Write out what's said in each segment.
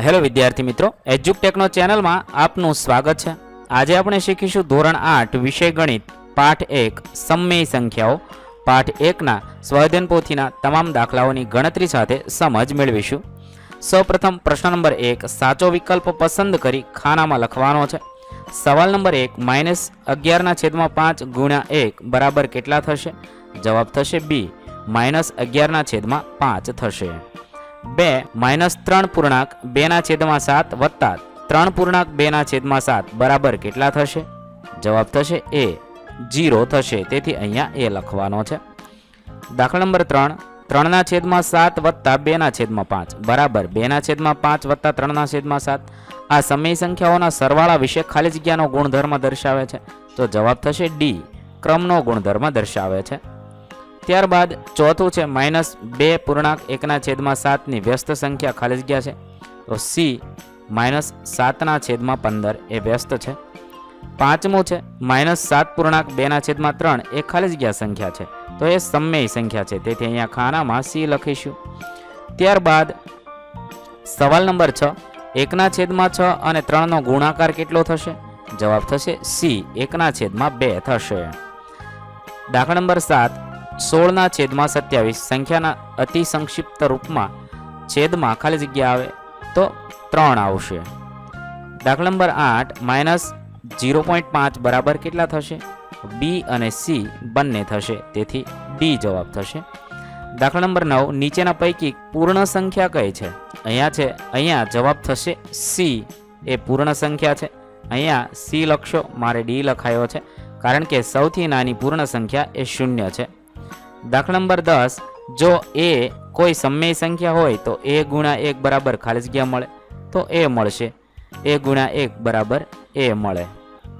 Hello વિદ્યાર્થી મિત્રો, એજ્યુકટેકનો ચેનલમાં આપનું સ્વાગત છે. આજે આપણે શીખીશું ધોરણ આઠ, વિષય ગણિત, પાઠ એક સમમેય સંખ્યાઓ. પાઠ એકના સ્વાધ્યન પોથીના તમામ દાખલાઓની ગણતરી સાથે સમજ મેળવીશું. સૌપ્રથમ પ્રશ્ન નંબર એક, સાચો વિકલ્પ પસંદ કરી ખાનામાં લખવાનો છે. સવાલ નંબર એક, માઇનસ અગિયારના છેદમાં પાંચ ગુણ્યા એક બરાબર કેટલા થશે? જવાબ થશે બી, માઇનસ અગિયારના છેદમાં પાંચ થશે. બે માઇનસ ત્રણ પૂર્ણાંક બેના છેદમાં સાત વત્તા ત્રણ પૂર્ણાંક બેના છેદમાં સાત. બરાબર કેટલા થશે? જવાબ થશે એ. જીરો થશે. તેથી અહીંયા એ લખવાનો છે. દાખલા નંબર ત્રણ. ત્રણના છેદમાં સાત વત્તા બેના છેદમાં પાંચ. બરાબર. બેના છેદમાં પાંચ વત્તા ત્રણના છેદમાં સાત. આ સમય સંખ્યાઓના સરવાળા વિશે ખાલી જગ્યાનો ગુણધર્મ દર્શાવે છે. તો જવાબ થશે ડી. ક્રમનો ગુણધર્મ દર્શાવે છે. ત્યારબાદ ચોથું છે માઇનસ બે પૂર્ણાંક એકના છેદમાં સાતની વ્યસ્ત સંખ્યા ખાલી જગ્યા છે. તો સી માઇનસ સાતના છેદમાં પંદર એ વ્યસ્ત છે. પાંચમું છે માઇનસ સાત પૂર્ણાંક બેના છેદમાં ત્રણ એ ખાલી જગ્યા સંખ્યા છે. તો એ સમમેય સંખ્યા છે. તેથી અહીંયા ખાનામાં સી લખીશું. ત્યારબાદ સવાલ નંબર છ, એકના છેદમાં છ અને ત્રણનો ગુણાકાર કેટલો થશે? જવાબ થશે સી, એકના છેદમાં બે થશે. દાખલા નંબર સાત સોળના છેદમાં સત્યાવીસ. સંખ્યાના અતિ સંક્ષિપ્ત રૂપમાં છેદમાં ખાલી જગ્યા આવે તો ત્રણ આવશે. દાખલા નંબર આઠ માઇનસ ઝીરો પોઈન્ટ પાંચ બરાબર કેટલા થશે? બી અને સી બંને થશે. તેથી ડી જવાબ થશે. દાખલા નંબર નવ નીચેના પૈકી પૂર્ણ સંખ્યા કઈ છે? અહીંયા છે, અહીંયા જવાબ થશે સી. એ પૂર્ણ સંખ્યા છે. અહીંયા સી લખશો, મારે ડી લખાયો છે. કારણ કે સૌથી નાની પૂર્ણ સંખ્યા એ શૂન્ય છે. દાખલા નંબર દસ. જો એ કોઈ સમય સંખ્યા હોય તો એ ગુણ્યા એક બરાબર ખાલી જગ્યા મળે. તો એ મળશે. એ ગુણ્યા એક બરાબર એ મળે.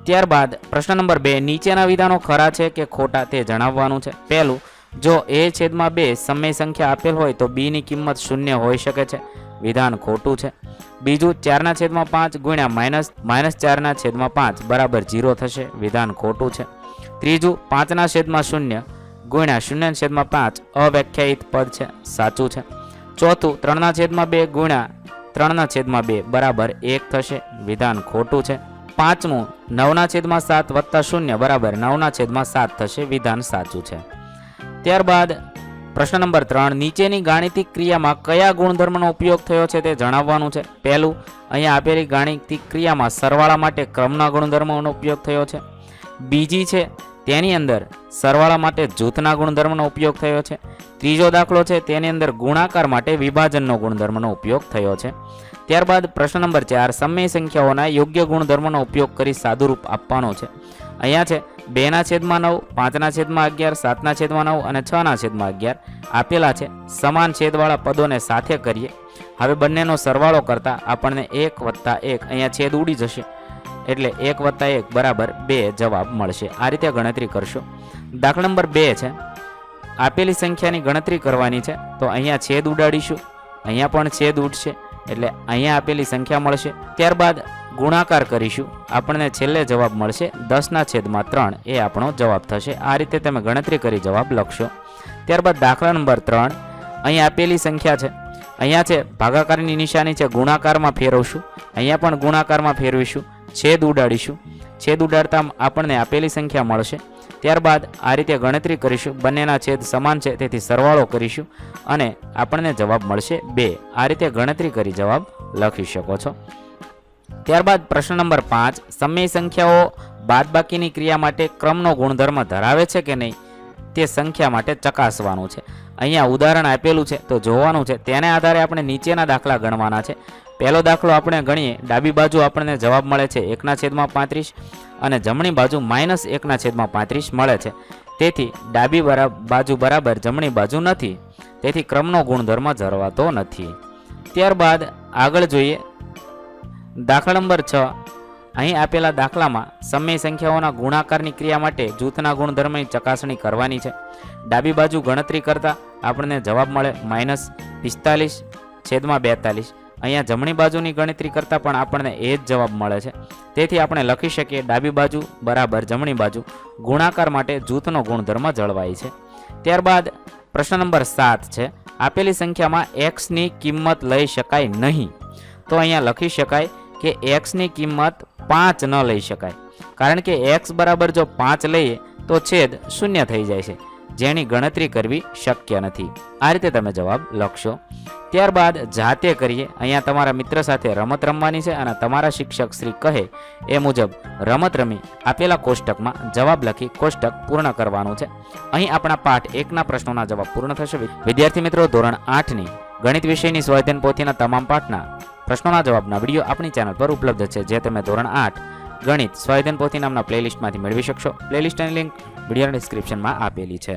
ત્યારબાદ પ્રશ્ન નંબર બે. નીચેના વિધાનો ખરા છે કે ખોટા તે જણાવવાનું છે. પહેલું, જો એ છેદમાં બે સમય સંખ્યા આપેલ હોય તો બીની કિંમત શૂન્ય હોઈ શકે છે. વિધાન ખોટું છે. બીજું, ચારના છેદમાં પાંચ ગુણ્યા માઇનસ માઇનસ ચારના છેદમાં પાંચ બરાબર જીરો થશે. વિધાન ખોટું છે. ત્રીજું, પાંચના છેદમાં શૂન્ય. ગુણ્યા શૂન્યના છેદમાં પાંચ. અવ્યાખ્યાયિત પદ છે. સાચું છે. ચોથું, ત્રણના છેદમાં બે ગુણ્યા ત્રણના છેદમાં બે. બરાબર એક થશે. વિધાન ખોટું છે. પાંચમું, નવના છેદમાં સાત વત્તા શૂન્ય. બરાબર નવના છેદમાં સાત થશે. વિધાન સાચું છે. ત્યારબાદ પ્રશ્ન નંબર ત્રણ, નીચેની ગાણિતિક ક્રિયામાં કયા ગુણધર્મનો ઉપયોગ થયો છે તે જણાવવાનું છે. પહેલું, અહીંયા આપેલી ગાણિતિક ક્રિયામાં સરવાળા માટે ક્રમના ગુણધર્મોનો ઉપયોગ થયો છે. બીજી છે તેની અંદર સરવાળા માટે જૂથના ગુણધર્મનો ઉપયોગ થયો છે. ત્રીજો દાખલો છે, તેની અંદર ગુણાકાર માટે વિભાજનનો ગુણધર્મનો ઉપયોગ થયો છે. ત્યારબાદ પ્રશ્ન નંબર ચાર, સમય સંખ્યાઓના યોગ્ય ગુણધર્મનો ઉપયોગ કરી સાદુરૂપ આપવાનો છે. અહીંયા છે, બેના છેદમાં નવ, પાંચના છેદમાં અગિયાર, સાતના છેદમાં નવ અને છના છેદમાં અગિયાર આપેલા છે. સમાન છેદવાળા પદોને સાથે કરીએ. હવે બંનેનો સરવાળો કરતાં આપણને એક વત્તા એક અહીંયા છેદ ઉડી જશે. એટલે એક વત્તા એક બરાબર બે જવાબ મળશે. આ રીતે ગણતરી કરશો. દાખલા નંબર બે છે. આપેલી સંખ્યાની ગણતરી કરવાની છે. તો અહીંયા છેદ ઉડાડીશું. અહીંયા પણ છેદ ઉડશે. એટલે અહીંયા આપેલી સંખ્યા મળશે. ત્યારબાદ ગુણાકાર કરીશું. આપણને છેલ્લે જવાબ મળશે. દસના છેદમાં ત્રણ. એ આપણો જવાબ થશે. આ રીતે તમે ગણતરી કરી જવાબ લખશો. ત્યારબાદ દાખલા નંબર ત્રણ. અહીં આપેલી સંખ્યા છે. અહીંયા છે ભાગાકારની નિશાની છે. ગુણાકારમાં ફેરવશું. અહીંયા પણ ગુણાકારમાં ફેરવીશું. છેદ ઉડાડીશું. છેદ ઉડાડતા આપણને આપેલી સંખ્યા મળશે. ત્યારબાદ આ રીતે ગણતરી કરીશું. બંનેના છેદ સમાન છે, તેથી સરવાળો કરીશું અને આપણને જવાબ મળશે બે. આ રીતે ગણતરી કરી જવાબ લખી શકો છો. ત્યારબાદ પ્રશ્ન નંબર પાંચ. સમય સંખ્યાઓ બાદબાકીની ક્રિયા માટે ક્રમનો ગુણધર્મ ધરાવે છે કે નહીં? તે સંખ્યા માટે ચકાસવાનું છે. અહીંયા ઉદાહરણ આપેલું છે, તો જોવાનું છે, તેને આધારે આપણે નીચેના દાખલા ગણવાના છે. પહેલો દાખલો આપણે ગણીએ, ડાબી બાજુ આપણને જવાબ મળે છે એકના છેદમાં પાંત્રીસ અને જમણી બાજુ માઇનસ એકના છેદમાં પાંત્રીસ મળે છે. તેથી ડાબી બાજુ બરાબર જમણી બાજુ નથી. તેથી ક્રમનો ગુણધર્મ જળવાતો નથી. ત્યારબાદ આગળ જોઈએ. દાખલા નંબર છ અહીં આપેલા દાખલામાં સમય સંખ્યાઓના ગુણાકારની ક્રિયા માટે જૂથના ગુણધર્મની ચકાસણી કરવાની છે. ડાબી બાજુ ગણતરી કરતાં આપણને જવાબ મળે માઇનસ પિસ્તાલીસ છેદમાં બેતાલીસ. અહીંયા જમણી બાજુની ગણતરી કરતાં પણ આપણને એ જ જવાબ મળે છે. તેથી આપણે લખી શકીએ ડાબી બાજુ બરાબર જમણી બાજુ. ગુણાકાર માટે જૂથનો ગુણધર્મ જળવાય છે. ત્યારબાદ પ્રશ્ન નંબર સાત છે, આપેલી સંખ્યામાં એક્સની કિંમત લઈ શકાય નહીં. તો અહીંયા લખી શકાય કે એક્સની કિંમત પાંચ ન લઈ શકાય. કારણ કે એક્સ બરાબર જો પાંચ લઈએ તો છેદ શૂન્ય થઈ જાય છે, જેની ગણતરી કરવી શક્ય નથી. આ રીતે તમે જવાબ લખશો. ત્યારબાદ જાતે કરીએ. અહીંયા તમારા મિત્ર સાથે રમત રમવાની છે અને તમારા શિક્ષક શ્રી કહે એ મુજબ રમત રમી આપેલા કોષ્ટકમાં જવાબ લખી કોષ્ટક પૂર્ણ કરવાનું છે. અહીં આપણા પાઠ એકના પ્રશ્નોના જવાબ પૂર્ણ થશે. વિદ્યાર્થી મિત્રો, ધોરણ આઠની ગણિત વિષયની સ્વાધ્યાયન પોથીના તમામ પાઠના પ્રશ્નોના જવાબના વીડિયો આપણી ચેનલ પર ઉપલબ્ધ છે, જે તમે ધોરણ આઠ, ગણિત સ્વાયધન પોથી નામના પ્લેલિસ્ટમાંથી મેળવી શકશો. પ્લેલિસ્ટની લિંક વિડીયોના ડિસ્ક્રિપ્શનમાં આપેલી છે.